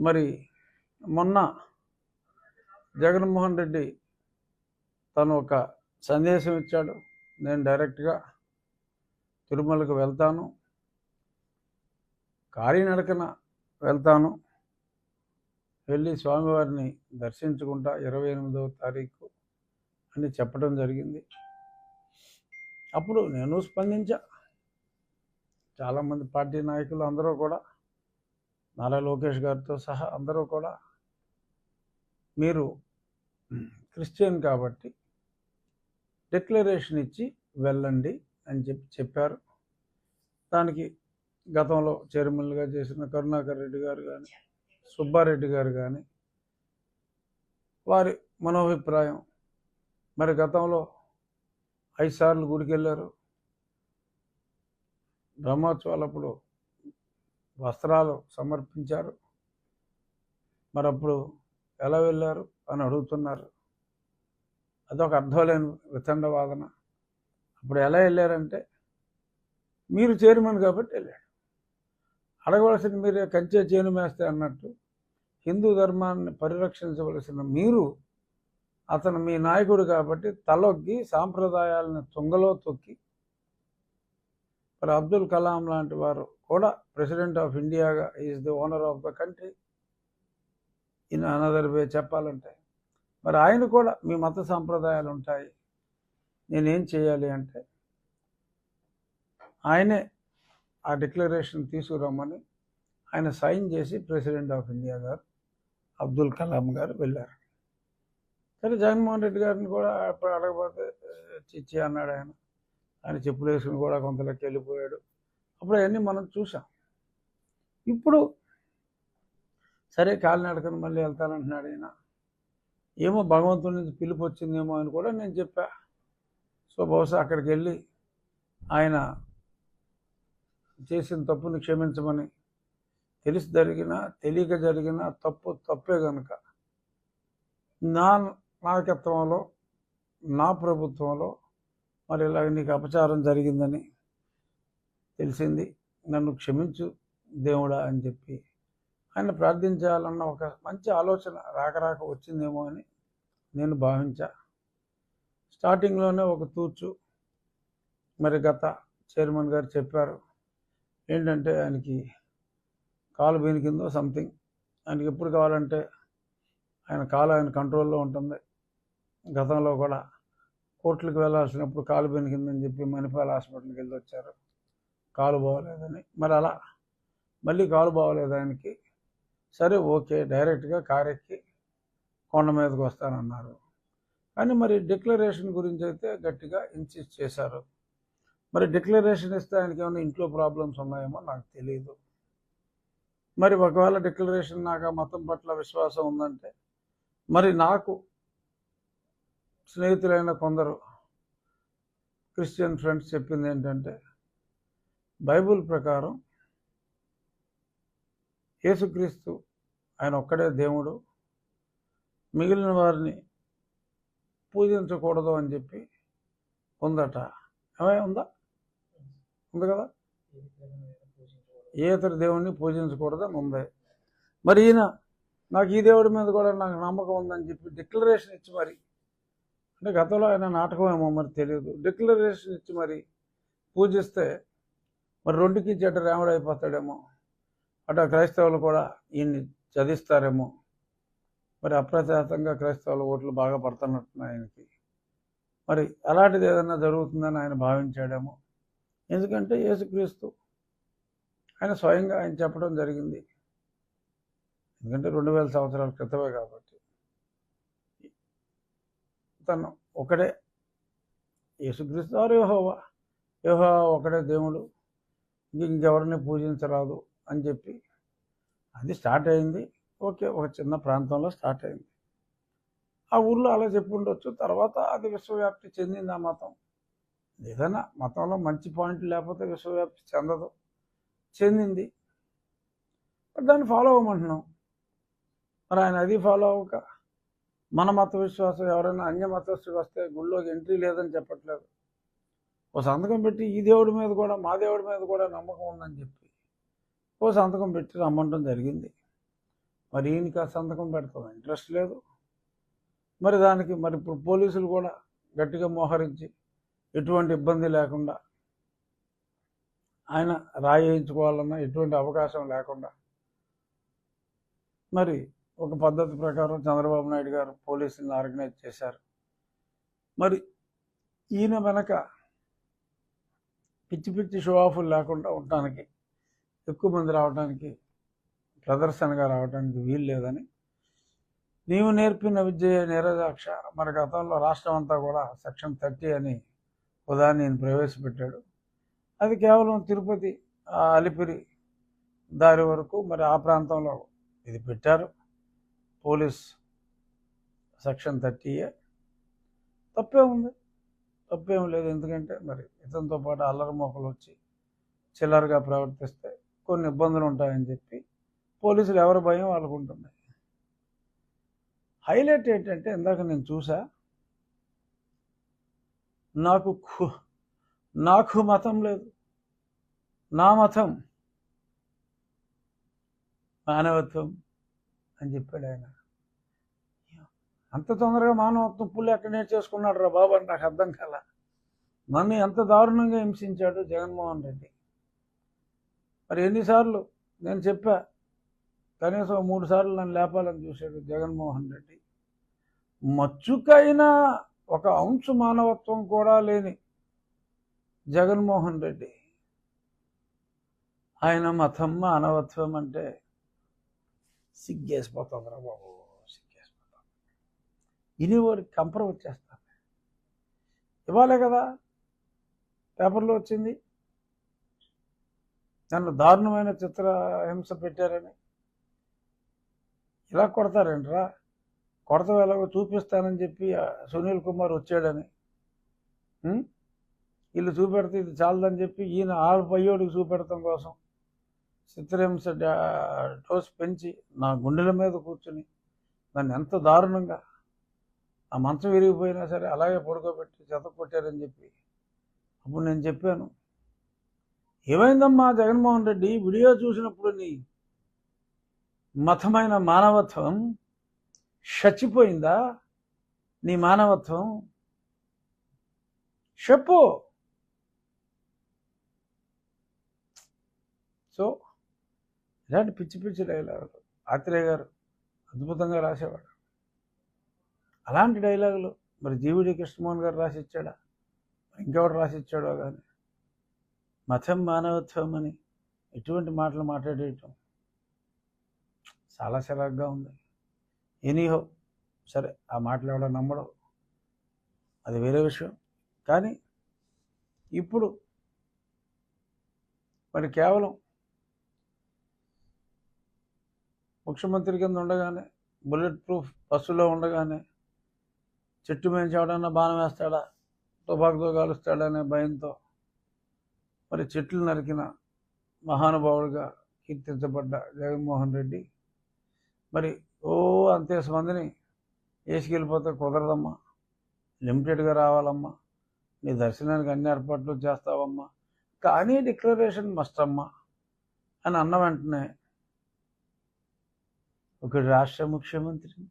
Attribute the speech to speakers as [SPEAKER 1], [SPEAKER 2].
[SPEAKER 1] మరి మొన్న జగన్మోహన్ రెడ్డి తను ఒక సందేశం ఇచ్చాడు. నేను డైరెక్ట్గా తిరుమలకు వెళ్తాను. కాలినడకన వెళ్తాను. వెళ్ళి స్వామివారిని దర్శించుకుంటా ఇరవై ఎనిమిదవ తారీఖు అని చెప్పడం జరిగింది. అప్పుడు నేను స్పందించా. చాలామంది పార్టీ నాయకులు అందరూ కూడా నారా లోకేష్ గారితో సహా అందరూ కూడా మీరు క్రిస్టియన్ కాబట్టి డిక్లరేషన్ ఇచ్చి వెళ్ళండి అని చెప్పి చెప్పారు. దానికి గతంలో చైర్మన్గా చేసిన కరుణాకర్ రెడ్డి గారు కానీ సుబ్బారెడ్డి గారు కానీ వారి మనోభిప్రాయం. మరి గతంలో ఐదు సార్లు గుడికి వెళ్ళారు బ్రహ్మోత్సవాలప్పుడు వస్త్రాలు సమర్పించారు. మరి అప్పుడు ఎలా వెళ్ళారు అని అడుగుతున్నారు. అదొక అర్థం లేని వితండ వాదన అప్పుడు ఎలా వెళ్ళారంటే మీరు చైర్మన్ కాబట్టి వెళ్ళాడు. అడగవలసిన మీరే కంచె చేను మేస్తే అన్నట్టు హిందూ ధర్మాన్ని పరిరక్షించవలసిన మీరు అతను మీ నాయకుడు కాబట్టి తలొగ్గి సాంప్రదాయాలను తుంగలో తొక్కి మరి అబ్దుల్ కలాం లాంటి వారు కూడా president of ఇండియాగా is the owner of the country. In another way చెప్పాలంటే మరి ఆయన కూడా మీ మత సాంప్రదాయాలు ఉంటాయి. నేనేం చేయాలి అంటే ఆయనే ఆ డిక్లరేషన్ తీసుకురమ్మని ఆయన సైన్ చేసి ప్రెసిడెంట్ ఆఫ్ ఇండియా గారు అబ్దుల్ కలాం గారు వెళ్ళారు. సరే జగన్మోహన్ రెడ్డి గారిని కూడా అప్పుడు అడగపోతే చిచ్చి అన్నాడు ఆయన. ఆయన చెప్పులు వేసుకుని కూడా కొంతలోకి వెళ్ళిపోయాడు. అప్పుడు అవన్నీ మనం చూసాం ఇప్పుడు సరే కాలినడకని మళ్ళీ వెళ్తానంటున్నాడు ఆయన ఏమో భగవంతుడి నుంచి పిలుపు వచ్చిందేమో అని కూడా నేను చెప్పా. సో బహుశా అక్కడికి వెళ్ళి ఆయన చేసిన తప్పుని క్షమించమని. తెలిసి జరిగిన తెలియక జరిగిన తప్పు తప్పే కనుక నా నాయకత్వంలో నా ప్రభుత్వంలో మరి ఇలాగ నీకు అపచారం జరిగిందని తెలిసింది. నన్ను క్షమించు దేవుడా అని చెప్పి ఆయన ప్రార్థించాలన్న ఒక మంచి ఆలోచన రాకరాక రాక వచ్చిందేమో అని నేను భావించా. స్టార్టింగ్లోనే ఒక తూర్చు మరి గత చైర్మన్ గారు చెప్పారు. ఏంటంటే ఆయనకి కాలు బీనికిందో సంథింగ్. ఆయనకి ఎప్పుడు కావాలంటే ఆయన కాలు ఆయన కంట్రోల్లో ఉంటుంది. గతంలో కూడా కోర్టులకు వెళ్ళాల్సినప్పుడు కాలు బెనికిందని చెప్పి మణిపాల్ హాస్పిటల్కి వెళ్ళి వచ్చారు. కాలు బాగోలేదని. మరి అలా మళ్ళీ కాలు బాగోలేదు ఆయనకి సరే ఓకే డైరెక్ట్గా కారెక్కి కొండ మీదకి వస్తానన్నారు. కానీ మరి డిక్లరేషన్ గురించి అయితే గట్టిగా ఇన్సిస్ట్ చేశారు. మరి డిక్లరేషన్ ఇస్తే ఆయనకి ఏమైనా ఇంట్లో ప్రాబ్లమ్స్ ఉన్నాయేమో నాకు తెలియదు మరి ఒకవేళ డిక్లరేషన్ నాకు ఆ మతం పట్ల విశ్వాసం ఉందంటే మరి నాకు స్నేహితులైన కొందరు క్రిస్టియన్ ఫ్రెండ్స్ చెప్పింది ఏంటంటే బైబిల్ ప్రకారం యేసుక్రీస్తు ఆయన ఒక్కడే దేవుడు మిగిలిన వారిని పూజించకూడదు అని చెప్పి ఉందట. ఏమై ఉందా? ఉంది కదా? ఏ ఇతర దేవుణ్ణి పూజించకూడదని ఉంది. మరి ఈయన నాకు ఈ దేవుడి మీద కూడా నాకు నమ్మకం ఉందని చెప్పి డిక్లరేషన్ ఇచ్చి మరి అంటే గతంలో ఆయన నాటకం ఏమో మరి తెలియదు. డిక్లరేషన్ ఇచ్చి మరి పూజిస్తే మరి రెండుకి చెడ్డ రాముడు అయిపోతాడేమో. అటు క్రైస్తవులు కూడా ఈయన్ని చదిస్తారేమో. మరి అప్రచాతంగా క్రైస్తవుల ఓట్లు బాగా పడుతున్నట్టున్నాయి ఆయనకి. మరి అలాంటిది ఏదైనా జరుగుతుందని ఆయన భావించాడేమో. ఎందుకంటే యేసుక్రీస్తు ఆయన స్వయంగా ఆయన చెప్పడం జరిగింది. ఎందుకంటే రెండు వేల సంవత్సరాల క్రితమే కాబట్టి. తను ఒకడే యేసుక్రీస్తు వారు యోహోవా. యోహో ఒకడే దేవుడు. ఇంకెవరిని పూజించరాదు అని చెప్పి అది స్టార్ట్ అయింది. ఓకే ఒక చిన్న ప్రాంతంలో స్టార్ట్ అయింది. ఆ ఊర్లో అలా చెప్పి ఉండొచ్చు. తర్వాత అది విశ్వవ్యాప్తి చెందింది ఆ మతం. ఏదైనా మతంలో మంచి పాయింట్ లేకపోతే విశ్వవ్యాప్తి చెందదు. చెందింది. దాన్ని ఫాలో అవ్వమంటున్నాం. మరి ఆయన అది ఫాలో అవ్వక మన మత విశ్వాసం ఎవరైనా అన్య మతస్థుడు వస్తే గుళ్ళోకి ఎంట్రీ లేదని చెప్పట్లేదు. ఓ సంతకం పెట్టి ఈ దేవుడి మీద కూడా మా దేవుడి మీద కూడా నమ్మకం ఉందని చెప్పి ఓ సంతకం పెట్టి రమ్మంటం జరిగింది. మరి ఈయనకి ఆ సంతకం పెడతాం ఇంట్రెస్ట్ లేదు. మరి దానికి మరి ఇప్పుడు పోలీసులు కూడా గట్టిగా మోహరించి ఎటువంటి ఇబ్బంది లేకుండా ఆయన రాయించుకోవాలన్నా ఎటువంటి అవకాశం లేకుండా మరి ఒక పద్ధతి ప్రకారం చంద్రబాబు నాయుడు గారు పోలీసులను ఆర్గనైజ్ చేశారు. మరి ఈయన వెనక పిచ్చి పిచ్చి షో ఆఫ్లు లేకుండా ఉండటానికి ఎక్కువ మంది రావడానికి ప్రదర్శనగా రావడానికి వీలు లేదని నీవు నేర్పిన విద్య నీరజాక్ష మన గతంలో రాష్ట్రం అంతా కూడా సెక్షన్ థర్టీ అని ఉదాహరణ నేను ప్రవేశపెట్టాడు. అది కేవలం తిరుపతి ఆ అలిపిరి దారి వరకు మరి ఆ ప్రాంతంలో ఇది పెట్టారు. Police section thirty A. తప్పే ఉంది. తప్పేం లేదు. ఎందుకంటే మరి ఇతనితో పాటు అల్లరి మొక్కలు వచ్చి చిల్లరగా ప్రవర్తిస్తే కొన్ని ఇబ్బందులు ఉంటాయని చెప్పి పోలీసులు ఎవరి భయం వాళ్ళకు ఉంటుంది. హైలైట్ ఏంటంటే ఇందాక నేను చూసా నాకు నాకు మతం లేదు. నా మతం మానవత్వం అని చెప్పాడు ఆయన. అంత తొందరగా మానవత్వం పులి ఎక్కడ నేర్చేసుకున్నాడు రా బాబు అని నాకు అర్థం కాల. నన్ను ఎంత దారుణంగా హింసించాడు జగన్మోహన్ రెడ్డి. మరి ఎన్నిసార్లు నేను చెప్పా కనీసం మూడు సార్లు నన్ను లేపాలని చూశాడు జగన్మోహన్ రెడ్డి. మచ్చుకైనా ఒక అంశు మానవత్వం కూడా లేని జగన్మోహన్ రెడ్డి. ఆయన మతం మానవత్వం అంటే సిగ్గేసిపోతుందిరా బాబు సిగ్గేసిపోతుంది ఇని వారికి కంపరం వచ్చేస్తారు ఇవ్వాలే కదా పేపర్లో వచ్చింది. నన్ను దారుణమైన చిత్ర హింస పెట్టారని. ఇలా కొడతారేంట్రా? కొడత ఎలాగో చూపిస్తానని చెప్పి సునీల్ కుమార్ వచ్చాడని. వీళ్ళు చూపెడితే ఇది చాలదని చెప్పి ఈయన ఆరు పయ్యోడికి చూపెడతాం కోసం. చిత్రహింస డోస్ పెంచి నా గుండెల మీద కూర్చుని నన్ను ఎంత దారుణంగా ఆ మంచం విరిగిపోయినా సరే అలాగే పడుకోబెట్టి చెత్త కొట్టారని చెప్పి అప్పుడు నేను చెప్పాను. ఏమైందమ్మా జగన్మోహన్ రెడ్డి? వీడియో చూసినప్పుడు నీ మతమైన మానవత్వం చచ్చిపోయిందా? నీ మానవత్వం చెప్పు. సో ఇలాంటి పిచ్చి పిచ్చి డైలాగులు. ఆత్రేయ గారు అద్భుతంగా రాసేవాడు. అలాంటి డైలాగులు మరి జీవిడి కృష్ణమోహన్ గారు రాసిచ్చాడా? మరి ఇంకెవడు రాసిచ్చాడో కానీ మతం మానవత్వం అని ఎటువంటి మాటలు మాట్లాడేయటం? చాలా చిరాగ్గా ఉంది. ఎనీహో సరే ఆ మాటలు ఎవడో నమ్మడం. అది వేరే విషయం. కానీ ఇప్పుడు మరి కేవలం ముఖ్యమంత్రి కింద ఉండగానే బుల్లెట్ ప్రూఫ్ బస్సులో ఉండగానే చెట్టు మీద ఎవడన్నా బాణం వేస్తాడా తుపాకుతో కాలుస్తాడనే భయంతో మరి చెట్లు నరికిన మహానుభావుడిగా కీర్తించబడ్డ జగన్మోహన్ రెడ్డి. మరి ఓ అంతేసి మందిని వేసుకెళ్ళిపోతే కుదరదమ్మా. లిమిటెడ్గా రావాలమ్మా. నీ దర్శనానికి అన్ని ఏర్పాట్లు చేస్తావమ్మా. కానీ డిక్లరేషన్ మస్ట్ అమ్మా అని అన్న వెంటనే ఒకడు రాష్ట్ర ముఖ్యమంత్రి